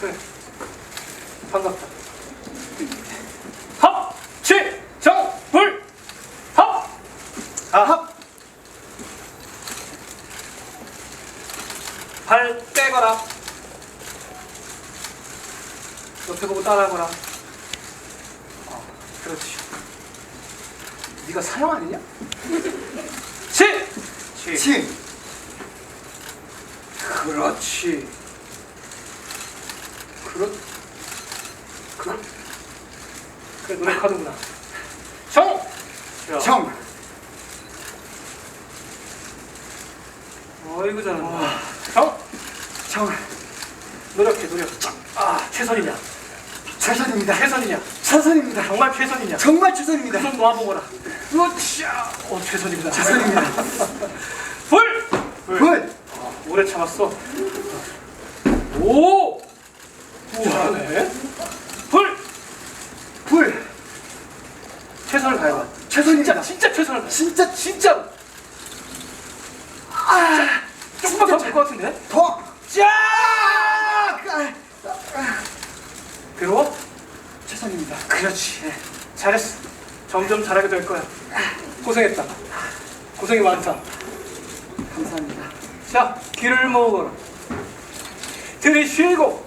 그래. 반갑다. 합! 치! 정! 불! 합! 아, 합! 발 떼거라. 옆에 보고 따라하거라. 어, 그렇지. 네가 사형 아니냐? 치! 치! 치. 그렇지. 그렇, 그렇, 그래, 노력하는구나. 정! 자, 정. 어이구, 잘한다. 정! 정. 노력해, 노력. 아, 최선이냐? 최선입니다. 최선이냐? 최선입니다. 정말 최선이냐? 정말 최선입니다. 손 놓아보거라. 으쌰! 어, 최선입니다. 최선입니다. 불! 굿. 오래 참았어. 오! 우하네. 불! 불. 최선을 다해봐. 최선입니다. 진짜, 진짜 최선을 다해. 진짜 진짜로. 아. 조금만 더 될 것 같은데? 더. 짜! 아. 괴로워? 최선입니다. 그렇지. 예. 잘했어. 점점 잘하게 될 거야. 고생했다. 고생이 많다. 감사합니다. 자, 귀를 모으거라. 들이쉬고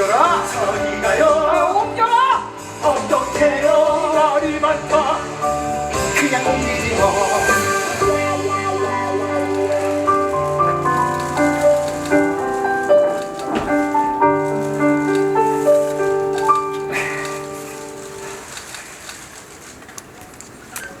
よら